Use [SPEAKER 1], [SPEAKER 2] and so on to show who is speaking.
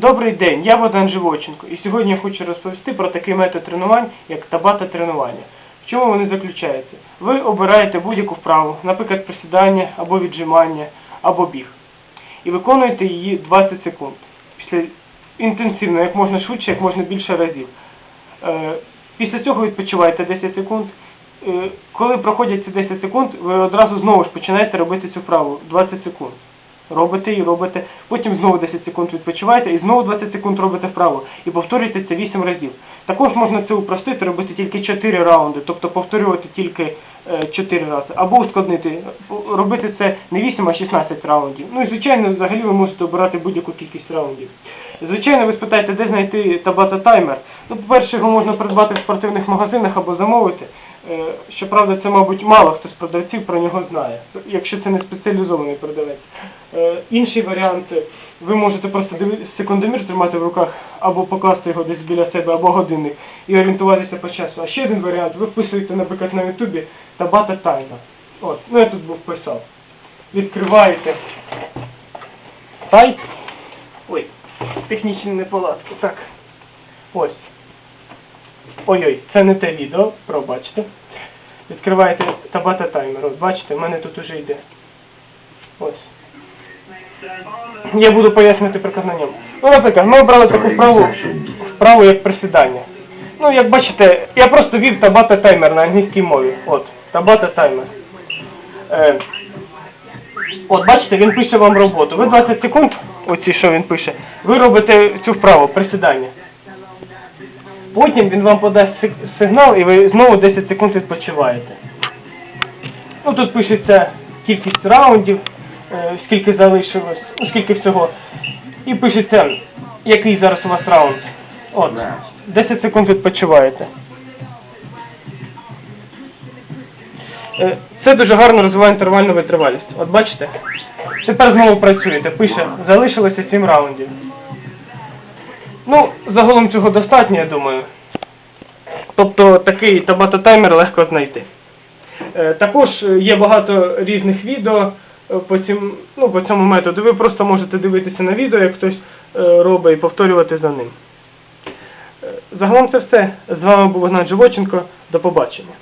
[SPEAKER 1] Добрий день, я Богдан Живоченко, і сьогодні я хочу розповісти про такий метод тренувань, як табата тренування. В чому вони заключаються? Ви обираєте будь-яку вправу, наприклад, присідання або віджимання, або біг, і виконуєте її 20 секунд. Після інтенсивно, як можна швидше, як можна більше разів. Е, Після цього відпочиваєте 10 секунд. Е, Коли проходять ці 10 секунд, ви одразу знову ж починаєте робити цю вправу 20 секунд. Робите і робите, потім знову 10 секунд відпочиваєте і знову 20 секунд робите вправо. І повторюєте це 8 разів. Також можна це упростити, робити тільки 4 раунди, тобто повторювати тільки е, 4 рази. Або ускладнити, робити це не 8, а 16 раундів. Ну і звичайно, взагалі ви можете обирати будь-яку кількість раундів. Звичайно, ви спитаєте, де знайти табата таймер. Ну, по-перше, його можна придбати в спортивних магазинах або замовити. Е, Щоправда, це, мабуть, мало хто з продавців про нього знає, якщо це не спеціалізований продавець. Е, Інший варіант, е, ви можете просто секундомір тримати в руках, або покласти його десь біля себе, або годинник, і орієнтуватися по часу. А ще один варіант, ви вписуєте, наприклад, на ютубі табата таймер. От, ну я тут був писав. Відкриваєте сайт. Ой, технічні неполадки. Так. Ось. Ой-ой, це не те відео, пробачте. Відкриваєте табата таймер. От бачите, в мене тут уже йде. Ось. Я буду пояснювати приклад на ньому. Ну, наприклад, ми обрали таку вправу, вправу як присідання. Ну, як бачите, я просто вів табата таймер на англійській мові. От, табата таймер. Е, От, бачите, він пише вам роботу. Ви 20 секунд, оці що він пише, ви робите цю вправу, присідання. Потім він вам подасть сигнал і ви знову 10 секунд відпочиваєте. Ну тут пишеться кількість раундів, е, скільки залишилось, ну, скільки всього. І пишеться, який зараз у вас раунд. От, 10 секунд відпочиваєте. Е, Це дуже гарно розвиває інтервальну витривалість. От бачите? Тепер знову працюєте. Пише, залишилося 7 раундів. Ну, загалом цього достатньо, я думаю. Тобто такий табата-таймер легко знайти. Е, Також е, є багато різних відео е, по, цим, ну, по цьому методу. Ви просто можете дивитися на відео, як хтось робить, і повторювати за ним. Загалом це все. З вами був Гнат Живоченко. До побачення.